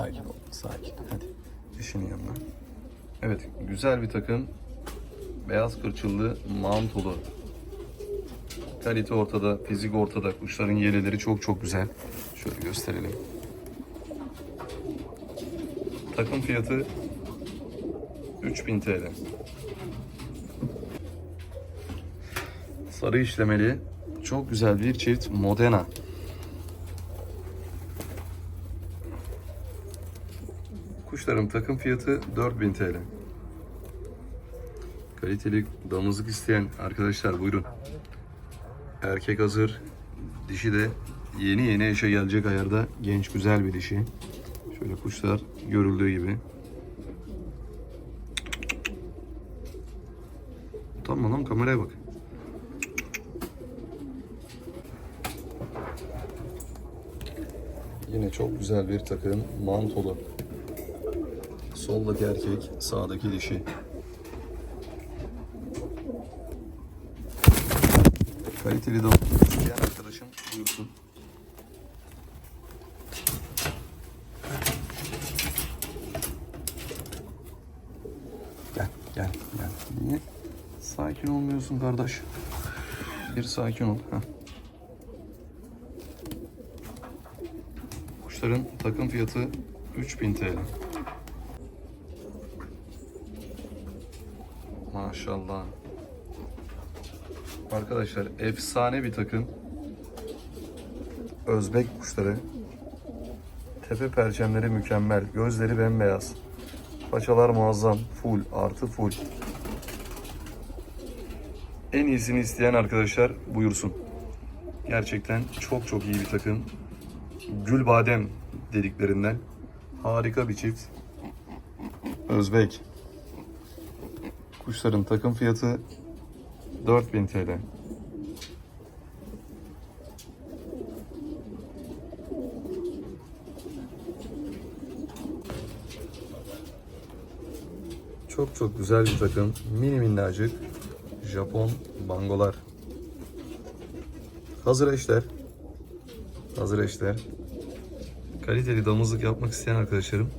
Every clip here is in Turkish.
Sakin ol, sakin. Hadi. Dişinin yanına. Evet, güzel bir takım. Beyaz kırçıllı, mantolu. Kalite ortada, fizik ortada. Kuşların yeleleri çok çok güzel. Şöyle gösterelim. Takım fiyatı 3000 TL. Sarı işlemeli, çok güzel bir çift Modena. Kuşların takım fiyatı 4000 TL. Kaliteli damızlık isteyen arkadaşlar buyurun. Erkek hazır. Dişi de yeni yeni eşe gelecek ayarda genç güzel bir dişi. Şöyle kuşlar görüldüğü gibi. Tamam lan kameraya bak. Yine çok güzel bir takım mantolu. Soldaki erkek, sağdaki dişi. Kaliteli dam isteyen arkadaşım buyursun. Gel, gel, gel. Niye sakin olmuyorsun kardeş? Bir sakin ol. Heh. Kuşların takım fiyatı 3000 TL. Maşallah. Arkadaşlar efsane bir takım. Özbek kuşları. Tepe perçemleri mükemmel. Gözleri bembeyaz. Paçalar muazzam. Full artı full. En iyisini isteyen arkadaşlar buyursun. Gerçekten çok çok iyi bir takım. Gül badem dediklerinden. Harika bir çift. Özbek. Kuşların takım fiyatı 4000 TL. Çok çok güzel bir takım. Mini minnacık Japon bangolar. Hazır eşler. Hazır eşler. Kaliteli damızlık yapmak isteyen arkadaşlarım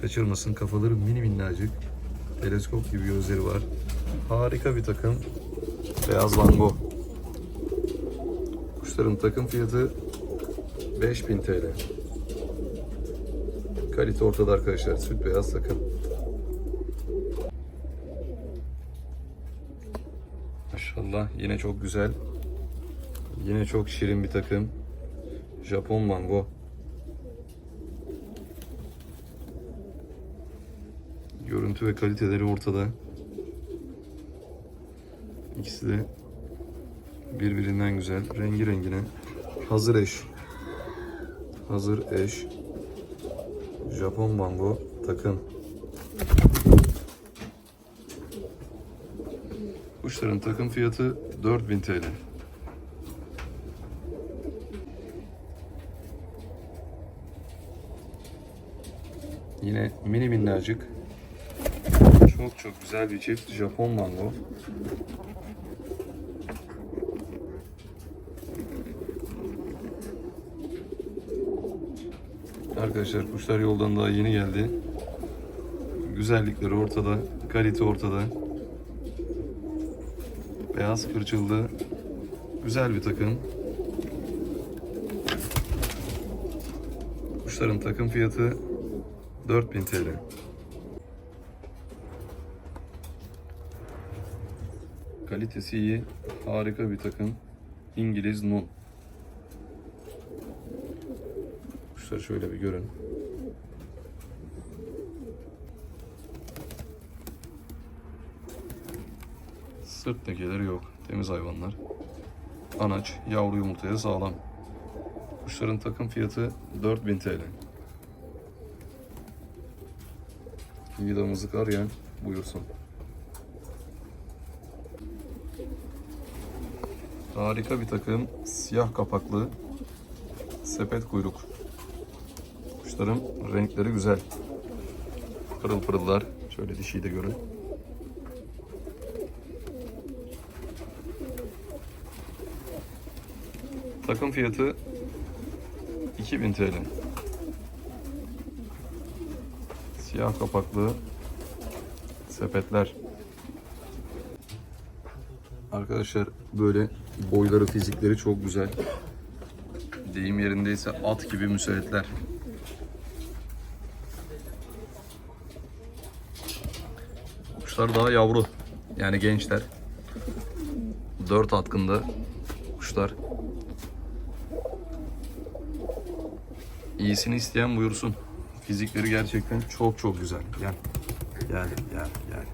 kaçırmasın. Kafaları mini minnacık. Teleskop gibi gözleri var. Harika bir takım. Beyaz bango. Kuşların takım fiyatı 5000 TL. Kalite ortada arkadaşlar. Süt beyaz takım. Maşallah yine çok güzel. Yine çok şirin bir takım. Japon mango. Görüntü ve kaliteleri ortada. İkisi de birbirinden güzel. Rengi rengine. Hazır eş. Hazır eş. Japon bango takım. Kuşların takım fiyatı 4000 TL. Yine mini minnacık. Çok çok güzel bir çift Japon mango. Arkadaşlar kuşlar yoldan daha yeni geldi. Güzellikleri ortada, kalite ortada. Beyaz kırçıldı. Güzel bir takım. Kuşların takım fiyatı 4000 TL. Kalitesi iyi. Harika bir takım. İngiliz Nun. Kuşları şöyle bir görün. Sırt lekeleri yok. Temiz hayvanlar. Anaç, yavru yumurtaya sağlam. Kuşların takım fiyatı 4000 TL. Vidamızı arayan buyursun. Harika bir takım. Siyah kapaklı. Sepet kuyruk. Kuşların renkleri güzel. Pırıl pırıllar. Şöyle dişiyi de görün. Takım fiyatı 2000 TL. Siyah kapaklı sepetler. Arkadaşlar böyle boyları fizikleri çok güzel. Deyim yerindeyse at gibi müsaitler. Kuşlar daha yavru. Yani gençler. 4 atkında kuşlar. İyisini isteyen buyursun. Fizikleri gerçekten çok çok güzel. Gel. Gel, gel, gel.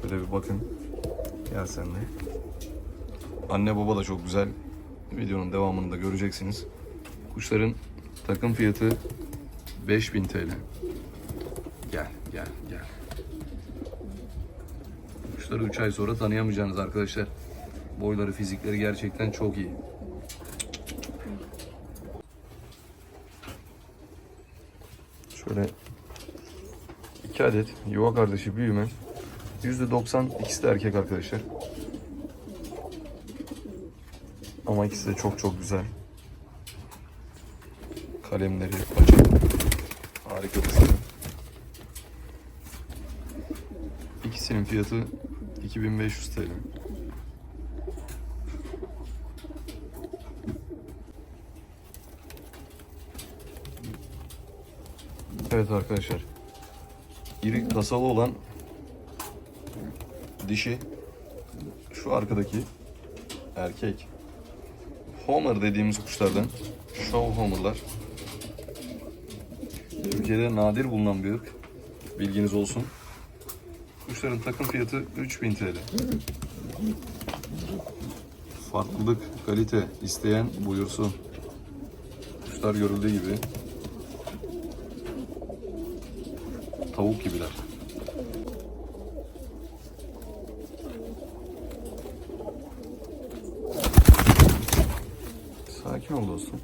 Şöyle bir bakın. Gel sen de. Anne baba da çok güzel. Videonun devamını da göreceksiniz. Kuşların takım fiyatı 5000 TL. Gel, gel, gel. Kuşları 3 ay sonra tanıyamayacaksınız arkadaşlar. Boyları, fizikleri gerçekten çok iyi. Şöyle iki adet yuva kardeşi büyüme. %90 ikisi de erkek arkadaşlar. Ama ikisi de çok çok güzel. Kalemleri, paça. Harika kızları. İkisinin fiyatı 2500 TL. Evet arkadaşlar. İri kasalı olan dişi şu arkadaki erkek Homer dediğimiz kuşlardan Show Homer'lar. Türkiye'de nadir bulunan bir ırk. Bilginiz olsun. Kuşların takım fiyatı 3000 TL. Farklılık, kalite isteyen buyursun. Kuşlar görüldüğü gibi tavuk gibiler. Sakin ol dostum.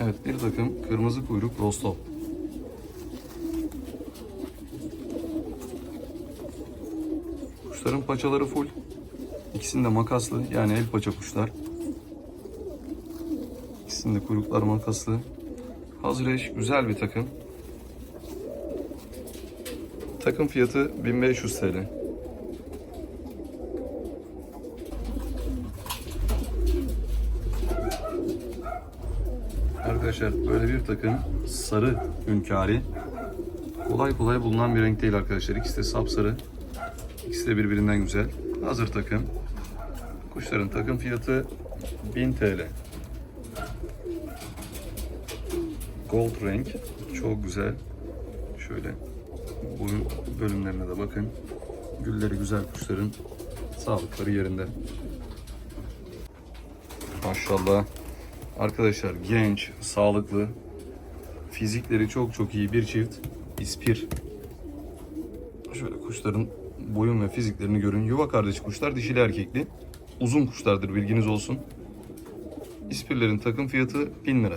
Evet bir takım kırmızı kuyruk Rostov. Kuşların paçaları full. İkisinde makaslı yani el paça kuşlar. İkisinde kuyruklar makaslı. Hazır eş güzel bir takım. Takım fiyatı 1500 TL. Arkadaşlar böyle bir takım sarı hünkâri. Kolay kolay bulunan bir renk değil arkadaşlar. İkisi de sapsarı. İkisi de birbirinden güzel. Hazır takım. Kuşların takım fiyatı 1000 TL. Gold renk. Çok güzel. Şöyle bu bölümlerine de bakın. Gülleri güzel kuşların. Sağlıkları yerinde. Maşallah. Arkadaşlar genç, sağlıklı, fizikleri çok çok iyi bir çift ispir. Şöyle kuşların boyun ve fiziklerini görün. Yuva kardeş kuşlar dişili erkekli. Uzun kuşlardır bilginiz olsun. İspirlerin takım fiyatı 1000 lira.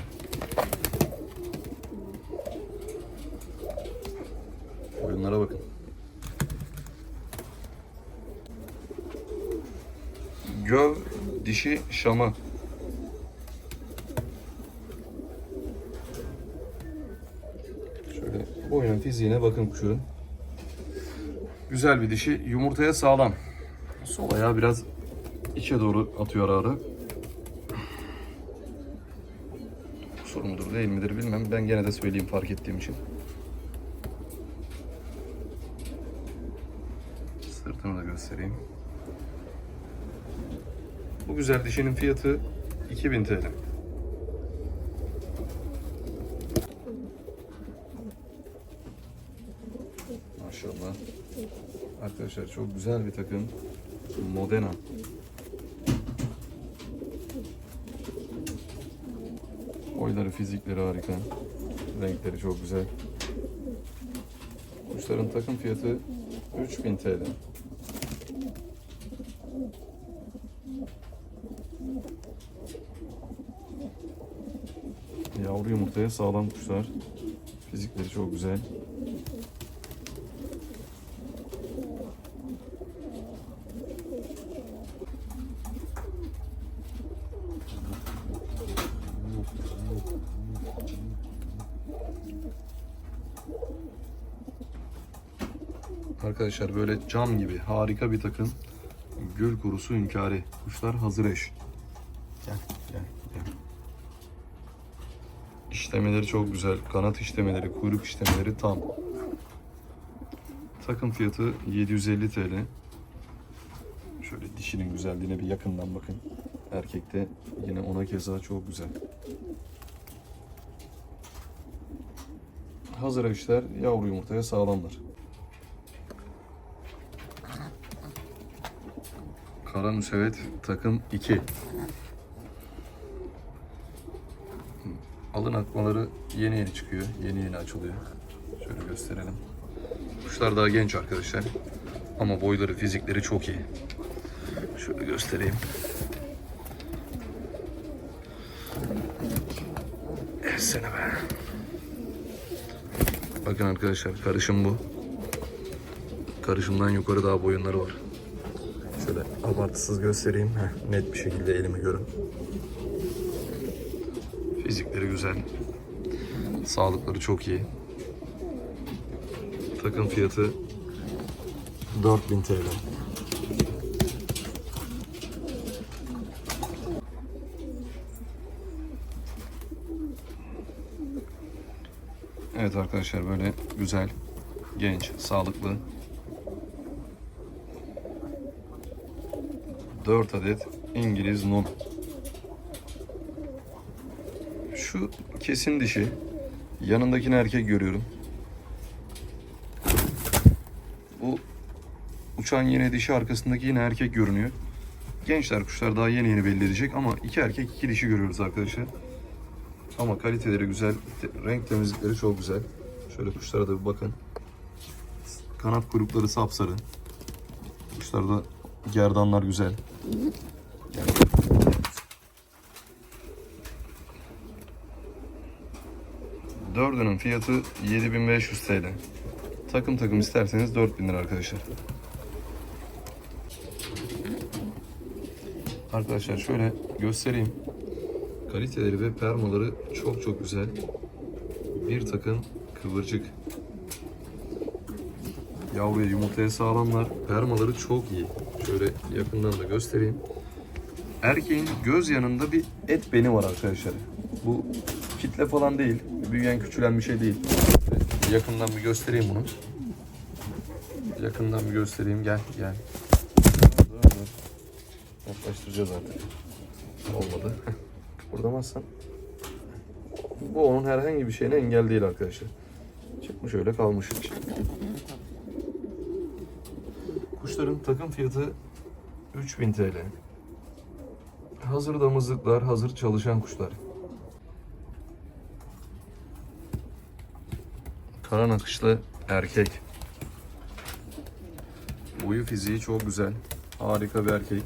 Boyunlara bakın. Göv dişi şama. Boyun fiziğine bakın kuşun. Güzel bir dişi. Yumurtaya sağlam. Sol ayağı biraz içe doğru atıyor ara ara. Kusur mudur değil midir bilmem. Ben gene de söyleyeyim fark ettiğim için. Sırtını da göstereyim. Bu güzel dişinin fiyatı 2000 TL. Maşallah. Arkadaşlar çok güzel bir takım. Modena. Boyları, fizikleri harika. Renkleri çok güzel. Kuşların takım fiyatı 3000 TL. Yavru yumurtaya sağlam kuşlar. Fizikleri çok güzel. Arkadaşlar böyle cam gibi harika bir takım gül kurusu hünkâri. Kuşlar hazır eş. Gel gel gel. İşlemeleri çok güzel. Kanat işlemeleri, kuyruk işlemeleri tam. Takım fiyatı 750 TL. Şöyle dişinin güzelliğine bir yakından bakın. Erkekte yine ona keza çok güzel. Hazır eşler yavru yumurtaya sağlamlar. Kara müsevet takım 2. Alın akmaları yeni yeni çıkıyor. Yeni yeni açılıyor. Şöyle gösterelim. Kuşlar daha genç arkadaşlar. Ama boyları, fizikleri çok iyi. Şöyle göstereyim. Sene be. Bakın arkadaşlar karışım bu. Karışımdan yukarı daha boyunları var. Şöyle abartısız göstereyim. Heh, net bir şekilde elimi görün. Fizikleri güzel. Sağlıkları çok iyi. Takım fiyatı 4000 TL. Evet arkadaşlar böyle güzel, genç, sağlıklı 4 adet İngiliz nun. Şu kesin dişi. Yanındakini erkek görüyorum. Bu uçan yine dişi arkasındaki yine erkek görünüyor. Gençler kuşlar daha yeni yeni belli edecek ama iki erkek iki dişi görüyoruz arkadaşlar. Ama kaliteleri güzel, renk temizlikleri çok güzel. Şöyle kuşlara da bir bakın. Kanat kuyrukları sapsarı. Kuşlarda gerdanlar güzel. Dördünün fiyatı 7500 TL. Takım takım isterseniz 4000 lira arkadaşlar. Arkadaşlar şöyle göstereyim. Kaliteleri ve permaları çok çok güzel. Bir takım kıvırcık. Yavruya yumurtaya sağlamlar. Permaları çok iyi. Şöyle yakından da göstereyim. Erkeğin göz yanında bir et beni var arkadaşlar. Bu kitle falan değil. Büyüyen küçülen bir şey değil. Yakından bir göstereyim bunu. Yakından bir göstereyim. Gel gel. Yaklaştıracağız artık. Olmadı. Kıpırdamazsan. Bu onun herhangi bir şeyine engel değil arkadaşlar. Çıkmış öyle kalmış. Kuşların takım fiyatı 3000 TL. Hazır damızlıklar, hazır çalışan kuşlar. Kara nakışlı erkek. Boyu fiziği çok güzel. Harika bir erkek.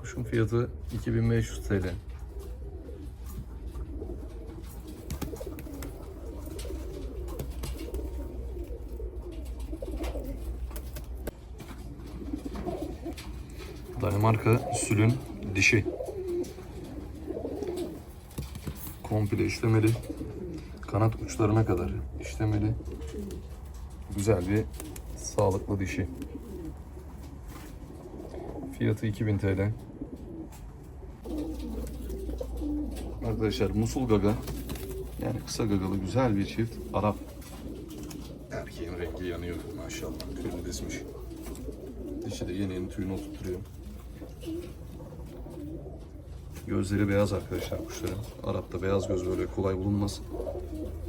Kuşun fiyatı 2500 TL. Danimarka sülün dişi. Komple işlemeli. Kanat uçlarına kadar işlemeli. Güzel bir sağlıklı dişi. Fiyatı 2000 TL. Arkadaşlar musul gaga yani kısa gagalı güzel bir çift Arap. Erkeğin rengi yanıyor maşallah. Tüyünü dizmiş. Dişi de yeni yeni tüyünü oturtuyor. Gözleri beyaz arkadaşlar kuşların. Arap'ta beyaz göz böyle kolay bulunmaz.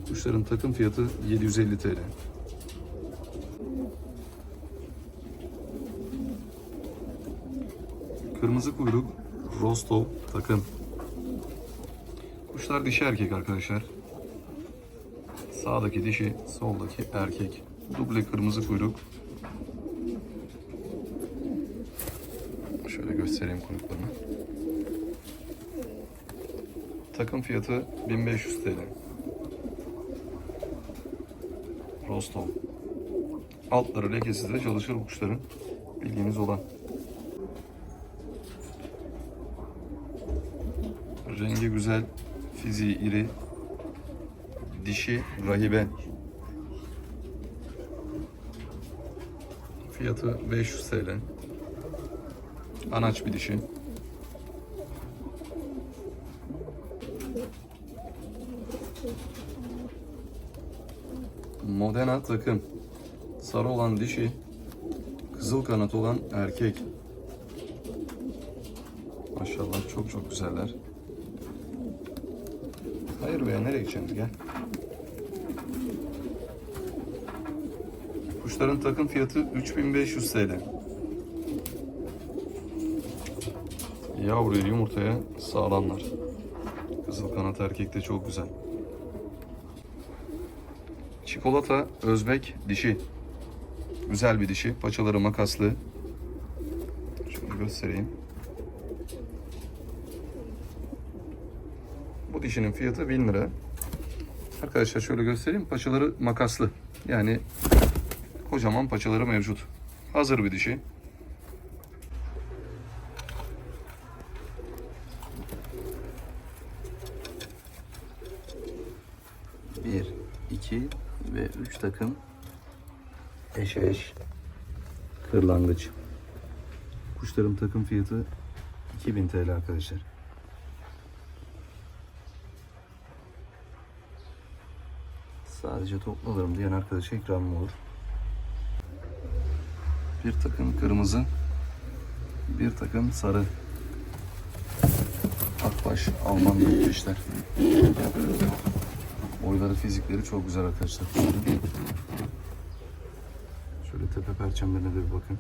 Kuşların takım fiyatı 750 TL. Kırmızı kuyruk Rostov takım. Kuşlar dişi erkek arkadaşlar. Sağdaki dişi, soldaki erkek. Duble kırmızı kuyruk. Şöyle göstereyim kuyruklarını. Takım fiyatı 1500 TL. Rostov. Altları lekesiz de çalışır kuşların. Bilginiz olan. Rengi güzel, fiziği iri. dişi rahibe. Fiyatı 500 TL. Anaç bir dişi. Modena takım. Sarı olan dişi, kızıl kanat olan erkek. Maşallah çok çok güzeller. Hayır be nereye gideceksin gel. Kuşların takım fiyatı 3500 TL. Yavruya yumurtaya sağlamlar. Kızıl kanat erkek de çok güzel. Çikolata Özbek dişi. Güzel bir dişi. Paçaları makaslı. Şöyle göstereyim. Bu dişinin fiyatı 1000 lira. Arkadaşlar şöyle göstereyim. Paçaları makaslı. Yani kocaman paçaları mevcut. Hazır bir dişi. 2 ve 3 takım eş eş kırlangıç. Kuşların takım fiyatı 2000 TL arkadaşlar. Sadece toplanırım diyen arkadaşa ikram olur. Bir takım kırmızı, bir takım sarı. Akbaş Alman gökçeşler. Boyları, fizikleri çok güzel arkadaşlar. Şöyle tepe perçemlerine de bir bakın.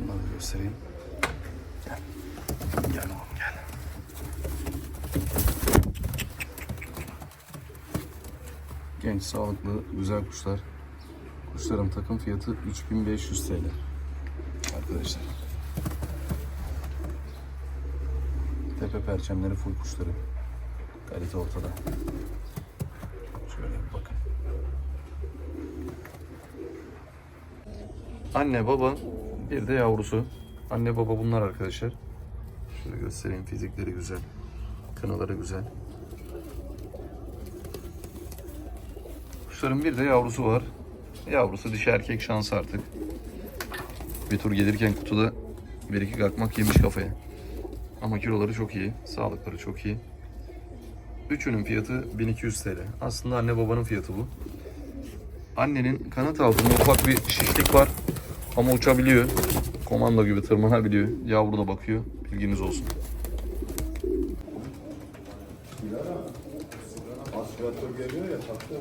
Bunları da göstereyim. Gel. Gel oğlum gel. Genç, sağlıklı, güzel kuşlar. Kuşların takım fiyatı 3500 TL. Arkadaşlar. Tepe perçemleri full kuşları. Kalite ortada. Şöyle bir bakın. Anne baba bir de yavrusu. Anne baba bunlar arkadaşlar. Şöyle göstereyim fizikleri güzel. Kınaları güzel. Kuşların bir de yavrusu var. Yavrusu dişi erkek şans artık. Bir tur gelirken kutuda bir iki kakmak yemiş kafaya. Ama kiloları çok iyi. Sağlıkları çok iyi. Üçünün fiyatı 1200 TL. Aslında anne babanın fiyatı bu. Annenin kanat altında ufak bir şişlik var. Ama uçabiliyor. Komando gibi tırmanabiliyor. Yavru da bakıyor. Bilginiz olsun. Aspiratör geliyor ya taktı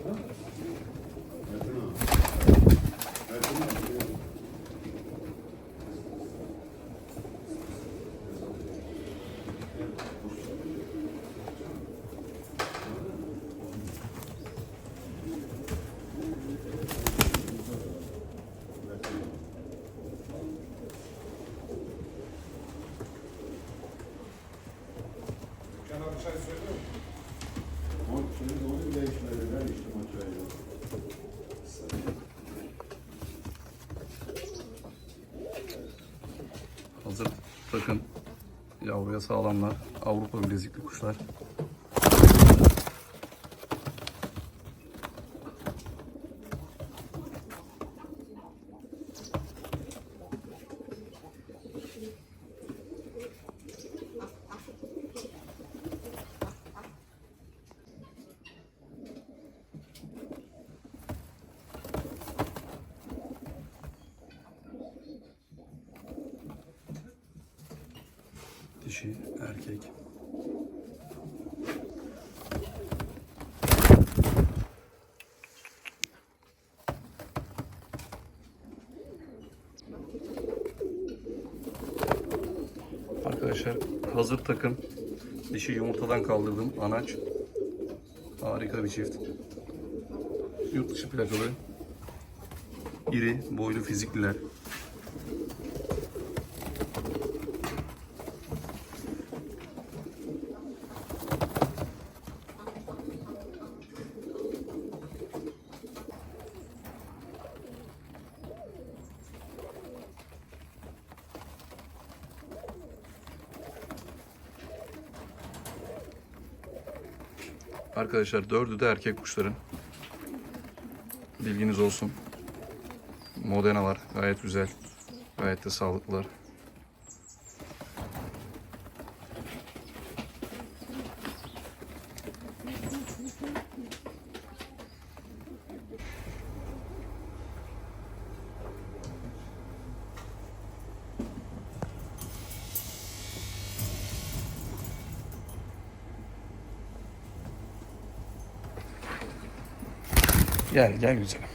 Yavruya sağlamlar. Avrupa bilezikli kuşlar. Dişi, erkek. Arkadaşlar hazır takım. Dişi yumurtadan kaldırdım. Anaç. Harika bir çift. Yurt dışı plakalı. İri, boylu fizikliler. Arkadaşlar dördü de erkek kuşların. Bilginiz olsun. Modena var. Gayet güzel. Gayet de sağlıklılar. Gel gel güzelim.